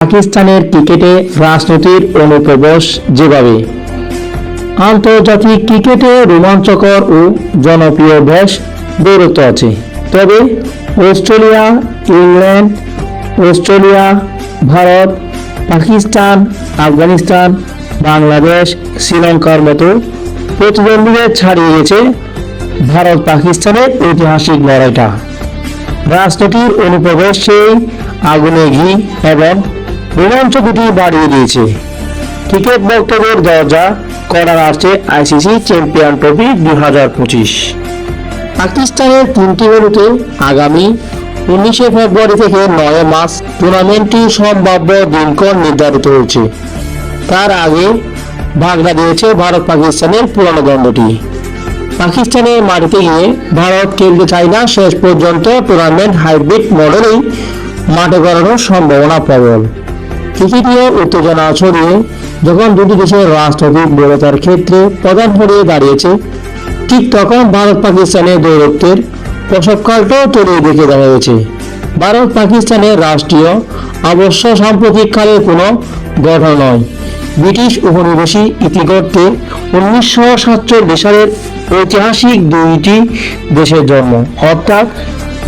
পাকিস্তানের ক্রিকেটে রাজনীতির অনুপ্রবেশ যেভাবে। আন্তর্জাতিক ক্রিকেটে রোমাঞ্চকর ও জনপ্রিয় বেশ দৌরত্ব আছে। তবে Australia, England, Australia, Bharat, Pakistan, Afghanistan, Bangladesh, শ্রীলঙ্কার মতো প্রতিদ্বন্দ্বীদের ছাড়িয়ে গেছে ভারত পাকিস্তানের ঐতিহাসিক লড়াইটা। রাজনীতির অনুপ্রবেশ আগুনে ঘি এবং রোমাঞ্চ দুটি বাড়িয়ে দিয়েছে। ক্রিকেট বক্তব্যের দরজা করার আসছে আইসিসি চ্যাম্পিয়ন ট্রফি দুই হাজার পঁচিশ। পাকিস্তানের তিনটি ভেন্যুতে আগামী উনিশে ফেব্রুয়ারি থেকে নয় মাস টুর্নামেন্টটি সম্ভাব্য দিনক্ষণ নির্ধারিত হয়েছে। তার আগে ভাগড়া দিয়েছে ভারত পাকিস্তানের পুরনো দ্বন্দ্বটি পাকিস্তানের মাটিতে গিয়ে ভারত খেলতে চায় না শেষ পর্যন্ত টুর্নামেন্ট হাইব্রিড মডেলেই মাঠে করানোর সম্ভাবনা প্রবল। ক্রিকেটীয় উত্তেজনা ছড়িয়ে যখন দুটি দেশের রাজনৈতিক বড়তার ক্ষেত্রে প্রধান হয়ে দাঁড়িয়েছে, ঠিক তখন ভারত পাকিস্তানের দৌরত্বের প্রসবকালটাও তলিয়ে দেখে দেখা গেছে। ভারত পাকিস্তানের রাষ্ট্রীয় অবশ্য সাম্প্রতিককালের কোনো গঠন নয়। ব্রিটিশ উপনিবেশী ইতিগর্তে উনিশশো সাতচল্লিশ সালের ঐতিহাসিক দুইটি দেশের জন্ম, অর্থাৎ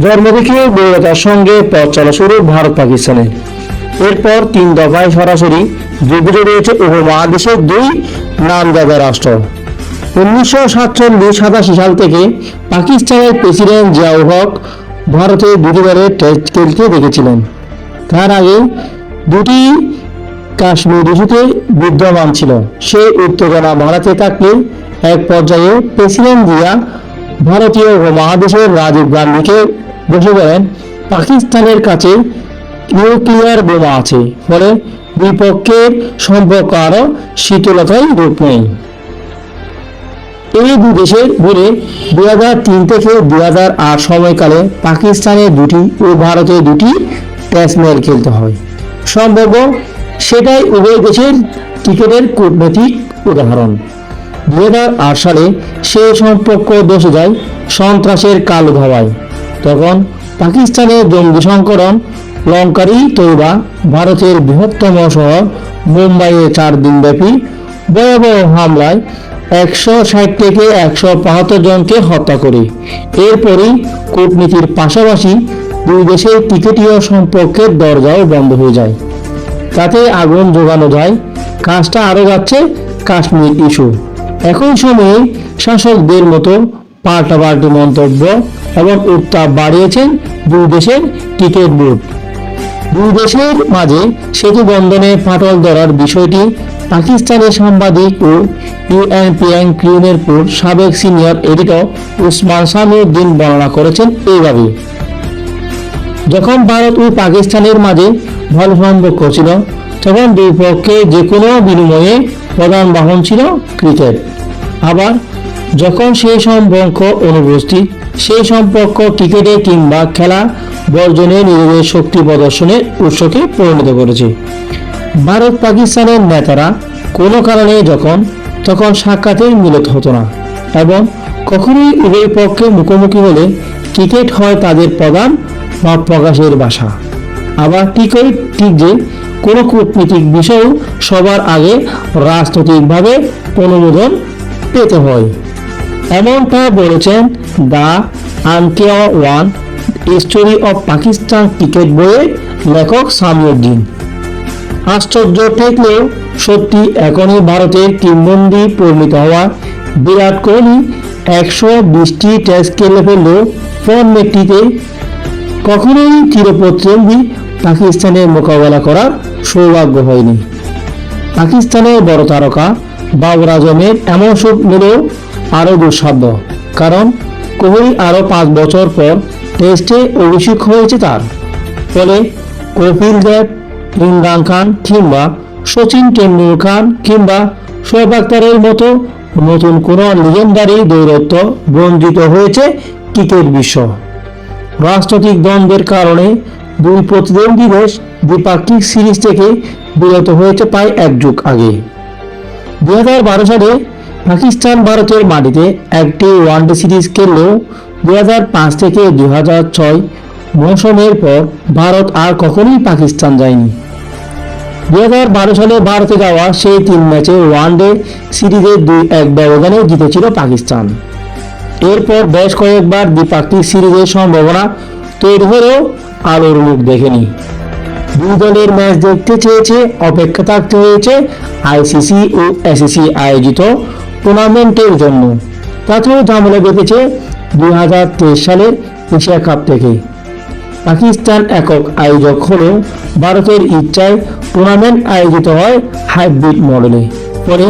জন্ম থেকে সঙ্গে পথ চলা শুরু ভারত পাকিস্তানের এরপর তিন দফায় সরাসরি যুদ্ধ রয়েছে উপমহাদেশের দুই নামজাদা রাষ্ট্র। উনিশশো সাতচল্লিশ সাতাশি সাল থেকে পাকিস্তানের প্রেসিডেন্ট জিয়াউল হক ভারতে দুটিবারে টেস্ট খেলতে দেখেছিলেন। তার আগে দুটি কাশ্মীর ইস্যুতে বিদ্যমান ছিল। সেই উত্তেজনা বাড়াতে থাকলে এক পর্যায়ে প্রেসিডেন্ট জিয়া ভারতীয় উপমহাদেশের রাজীব গান্ধীকে বসে বলেন, পাকিস্তানের কাছে নিউক্লিয়ার বোমা আছে। ফলে দুই পক্ষের সম্পর্ক আরও শীতলতায় রূপ নেয়। এই দুই দেশের ঘুরে দুই হাজার তিন থেকে দুই হাজার আট সময়কালে পাকিস্তানে দুটি ও ভারতে দুটি টেস্ট ম্যাচ খেলতে হয়। সম্ভব সেটাই উভয় দেশের ক্রিকেটের কূটনৈতিক উদাহরণ। দুই হাজার আট সালে সেই সম্পর্ক দোষে যায় সন্ত্রাসের কালো ধাওয়ায় তখন পাকিস্তানের জঙ্গি সংকরণ লঙ্কারি, তৈবা, ভারতের বৃহত্তম শহর মুম্বাইয়ে চার দিনব্যাপী ভয়াবহ হামলায় একশো ষাট থেকে একশো বাহাত্তর জনকে হত্যা করে। এরপরই কূটনীতির পাশাপাশি দুই দেশের ক্রিকেটীয় সম্পর্কের দরজাও বন্ধ হয়ে যায়। তাতে আগুন যোগানো যায়, কাজটা আরও যাচ্ছে কাশ্মীর ইস্যু। একই সময়ে শাসকদের মতো পাল্টাপাল্টি মন্তব্য এবং উত্তাপ বাড়িয়েছেন দুই দেশের ক্রিকেট বোর্ড। দুই দেশের মাঝে সেতু বন্ধনে ফাটল ধরার বিষয়টি পাকিস্তানের সাংবাদিক ও ইউএনপিএন ক্রিউনেরপুর সাবেক সিনিয়র এডিটর উসমান সামিউদ্দিন বর্ণনা করেছেন এইভাবে যখন ভারত ও পাকিস্তানের মাঝে ভালো সম্পর্ক ছিল তখন দুই পক্ষে যে কোনো বিনিময়ে প্রধান বাহন ছিল ক্রিকেট। আবার যখন সেই সম্পর্ক অনুপস্থিত, সেই সম্পর্ক ক্রিকেটে কিংবা খেলা বর্জনে নিজেদের শক্তি প্রদর্শনের উৎসকে পরিণত করেছে। ভারত পাকিস্তানের নেতারা কোনো কারণে যখন, তখন সাক্ষাতে মিলিত হতো না এবং কখনোই উভয় পক্ষে মুখোমুখি হলে ক্রিকেট হয় তাদের প্রধান ভাব প্রকাশের ভাষা। আবার ঠিকই ঠিক যে কোনো কূটনীতিক বিষয়েও সবার আগে রাজনৈতিকভাবে অনুমোদন পেতে হয়। এমনটা বলেছেন the unquiet one story of Pakistan cricket বইয়ের লেখক সামিউদ্দিন। আশ্চর্য ঠেকলেও সত্যি এখনই ভারতের কিংবন্দি পরিণত হওয়া। বিরাট কোহলি একশো বিশটি টেস্ট খেলে ফেললেও ফর্মেটটিতে কখনোই চিরপ্রতিদ্বন্দ্বী পাকিস্তানের মোকাবেলা করার সৌভাগ্য হয়নি। পাকিস্তানের বড় তারকা বাবর আজমের এমন সুখ মিলেও আরও দুঃসাধ্য, কারণ কোহলি আরও পাঁচ বছর পর টেস্টে অভিষেক হয়েছে তার। ফলে কপিল দেব, ইমরান খান কিংবা সচিন টেন্ডুলকার কিংবা শোয়েব আক্তারের মতো নতুন কোনো লিজেন্ডারি দৌরত্ব বঞ্চিত হয়েছে ক্রিকেট বিশ্ব। রাজনৈতিক দ্বন্দ্বের কারণে দুই প্রতিদ্বন্দ্বী দেশ দ্বিপাক্ষিক সিরিজ থেকে বিরত হয়েছে প্রায় এক যুগ আগে। দু হাজার বারো সালে পাকিস্তান ভারতের মাটিতে একটি ওয়ানডে সিরিজ খেললেও দুই হাজার পাঁচ থেকে দুই হাজার ছয় মৌসুমের পর ভারত আর কখনোই পাকিস্তান যায়নি। দু হাজার বারো সালে ভারতে যাওয়া সেই তিন ম্যাচে ওয়ানডে সিরিজে দুই এক ব্যবধানে জিতেছিল পাকিস্তান। এরপর বেশ কয়েকবার দ্বিপাক্ষিক সিরিজের সম্ভাবনা তৈরি হলেও আলোর মুখ দেখেনি। দুই দলের ম্যাচ দেখতে চেয়েছে, অপেক্ষা থাকতে হয়েছে আইসিসি ও এসিসি আয়োজিত টুর্নামেন্টের জন্য। তাতেও ঝামেলা বেঁধেছে দুই হাজার তেইশ সালের এশিয়া কাপ থেকে। পাকিস্তান একক আয়োজক হলেও ভারতের ইচ্ছায় টুর্নামেন্ট আয়োজিত হয় হাইব্রিড মডেলে। পরে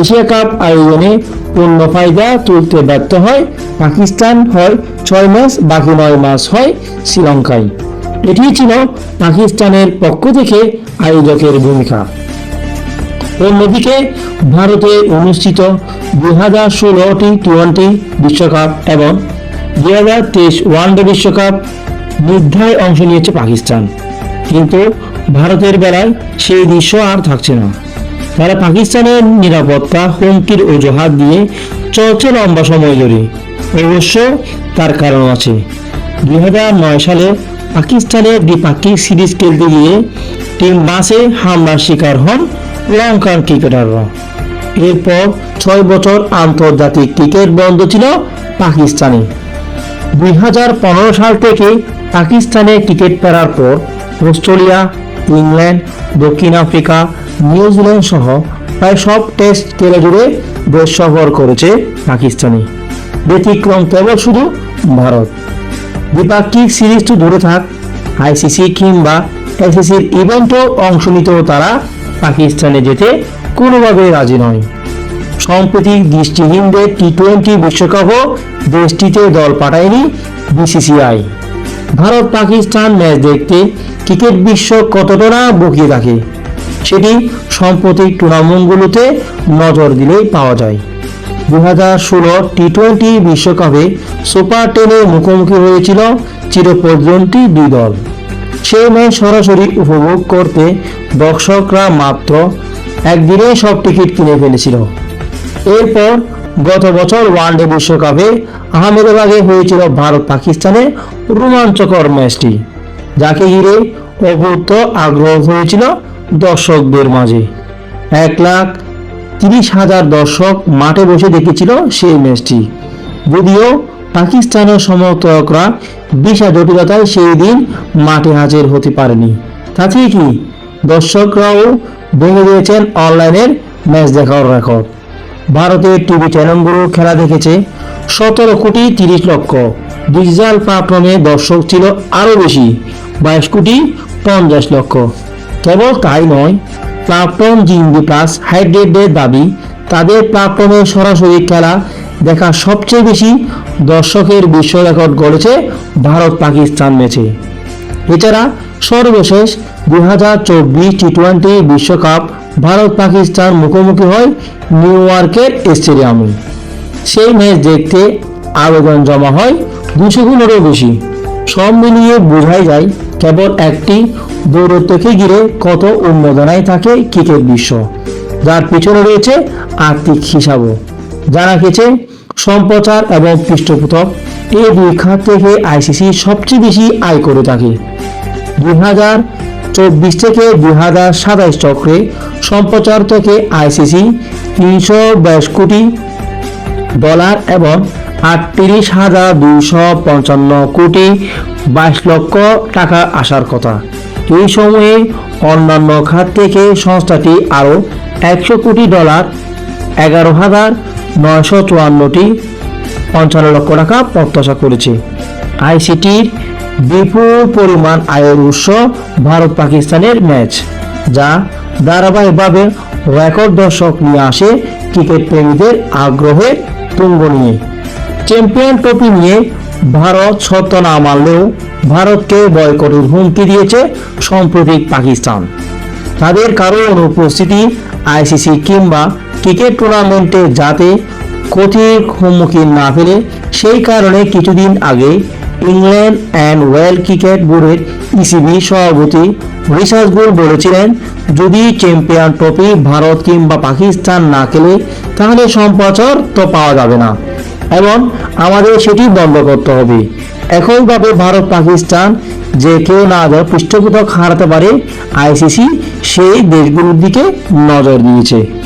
এশিয়া কাপ আয়োজনে পূর্ণ ফায়দা তুলতে ব্যর্থ হয় পাকিস্তান হয় ছয় মাস, বাকি নয় মাস হয় শ্রীলঙ্কায়। এটি ছিল পাকিস্তানের পক্ষ থেকে আয়োজকের ভূমিকা। অন্যদিকে ভারতে অনুষ্ঠিত দুই হাজার ষোলো টি টোয়েন্টি বিশ্বকাপ এবং দুই হাজার তেইশ ওয়ানডে বিশ্বকাপ নির্ধায় অংশ নিয়েছে পাকিস্তান। কিন্তু ভারতের বেলায় সেই দৃশ্য আর থাকছে না। তারা পাকিস্তানের নিরাপত্তা হুমকির অজুহাত দিয়ে চলছে লম্বা সময় ধরে। অবশ্য তার কারণ আছে। দুই হাজার নয় সালে পাকিস্তানের দ্বিপাক্ষিক সিরিজ খেলতে গিয়ে টিম বাসে হামলার শিকার হন লঙ্কান ক্রিকেটাররা এরপর ছয় বছর আন্তর্জাতিক ক্রিকেট বন্ধ ছিল পাকিস্তানে। দুই হাজার পনেরো সাল থেকে পাকিস্তানে ক্রিকেট ফেরার পর অস্ট্রেলিয়া, ইংল্যান্ড, দক্ষিণ আফ্রিকা, নিউজিল্যান্ড সহ প্রায় সব টেস্ট খেলে জুড়ে দেশ সফর করেছে পাকিস্তানি। ব্যতিক্রম কেবল শুধু ভারত। দ্বিপাক্ষিক সিরিজ তো দূরে থাক, আইসিসি কিংবা এসিসির ইভেন্টও অংশ নিতেও তারা পাকিস্তানে যেতে কোনোভাবে রাজি নয়। সম্প্রতি দৃষ্টিহীনদের টি টোয়েন্টি বিশ্বকাপও দেশটিতে দল পাঠায়নি বিসিসিআই। ভারত পাকিস্তান ম্যাচ দেখতে ক্রিকেট বিশ্ব কতটা বকিয়ে থাকে, সেটি সম্প্রতি টুর্নামেন্টগুলোতে নজর দিলেই পাওয়া যায়। দু হাজার ষোলো টি টোয়েন্টি বিশ্বকাপে সুপার টেনে মুখোমুখি হয়েছিল চিরপ্রতিদ্বন্দ্বী দুই দল। সেই ম্যাচ সরাসরি উপভোগ করতে দর্শকরা মাত্র একদিনে সব টিকিট কিনে ফেলেছিল। এরপর গত বছর ওয়ানডে বিশ্বকাপে আহমেদাবাদে হয়েছিল ভারত পাকিস্তানের রোমাঞ্চকর ম্যাচটি, যাকে ঘিরে অভূত আগ্রহ হয়েছিল দর্শকদের মাঝে। এক লাখ তিরিশ হাজার দর্শক মাঠে বসে দেখেছিল সেই ম্যাচটি। যদিও পাকিস্তানের সমর্থকরা বিশা জটিলতায় সেই দিন মাঠে হাজির হতে পারেনি। তাতে কি দর্শকরাও ভেঙে দিয়েছেন অনলাইনের ম্যাচ দেখার রেকর্ড। ভারতের টিভি চ্যানেলগুলো খেলা দেখেছে সতেরো কোটি তিরিশ লক্ষ। ডিজিটাল প্ল্যাটফর্মে দর্শক ছিল আরও বেশি, বাইশ কোটি পঞ্চাশ লক্ষ। কেবল তাই নয়, প্ল্যাটফর্ম জিন্দি প্লাস হাইড্রেটের দাবি, তাদের প্ল্যাটফর্মে সরাসরি খেলা দেখা সবচেয়ে বেশি দর্শকের বিশ্ব রেকর্ড গড়েছে ভারত পাকিস্তান ম্যাচে। এছাড়া সর্বশেষ দু হাজার চব্বিশ টি টোয়েন্টি বিশ্বকাপ ভারত পাকিস্তান মুখোমুখি হয় নিউ ইয়র্কের স্টেডিয়ামে। সেই ম্যাচ দেখতে আবেদন জমা হয় দুশো গুণেরও বেশি। সব মিলিয়ে বোঝাই যায় কেবল একটি দৌরত্বকে ঘিরে কত উন্মোদনায় থাকে ক্রিকেট বিশ্ব, যার পিছনে রয়েছে আর্থিক হিসাবও। জানা গেছে সম্প্রচার এবং পৃষ্ঠপোষক এই দুই খাত থেকে আইসিসি সবচেয়ে বেশি আয় করে থাকে। দুই হাজার চব্বিশ থেকে দুই হাজার সাতাইশ চক্রে সম্প্রচার থেকে আইসিসি তিনশো বাইশ কোটি ডলার এবং আটত্রিশ হাজার দুইশো পঞ্চান্ন কোটি বাইশ লক্ষ টাকা আসার কথা। এই সময়ে অন্যান্য খাত থেকে সংস্থাটি আরও একশো কোটি ডলার, এগারো হাজার নয়শো চুয়ান্নটি পঞ্চান্ন লক্ষ টাকা প্রত্যাশা করেছে। আইসিটির বিপুল পরিমাণ আয়ের উৎস ভারত পাকিস্তানের ম্যাচ, যা ধারাবাহিকভাবে রেকর্ড দর্শক নিয়ে আসে ক্রিকেট প্রেমীদের আগ্রহের তুঙ্গ নিয়ে। চ্যাম্পিয়ন ট্রফি নিয়ে ভারত সত্য না মানলেও ভারতকে বয়কটের হুমকি দিয়েছে সাম্প্রতিক পাকিস্তান। তাদের কারও অনুপস্থিতি আইসিসি কিংবা ক্রিকেট টুর্নামেন্টে যাতে ক্ষতির সম্মুখীন না ফেলে সেই কারণে কিছুদিন আগে ইংল্যান্ড অ্যান্ড ওয়েল ক্রিকেট বোর্ডের ইসিবি সভাপতি রিসার্চ গোল বলেছিলেন, যদি চ্যাম্পিয়ন ট্রফি ভারত কিংবা পাকিস্তান না খেলে, তাহলে সম্প্রচার তো পাওয়া যাবে না। এবং আমাদের সেটি বন্ধ করতে হবে। একইভাবে ভারত পাকিস্তান যে কেউ না ধর পৃষ্ঠপোষক হারাতে পারে, আইসিসি সেই দেশগুলোর দিকে নজর দিয়েছে।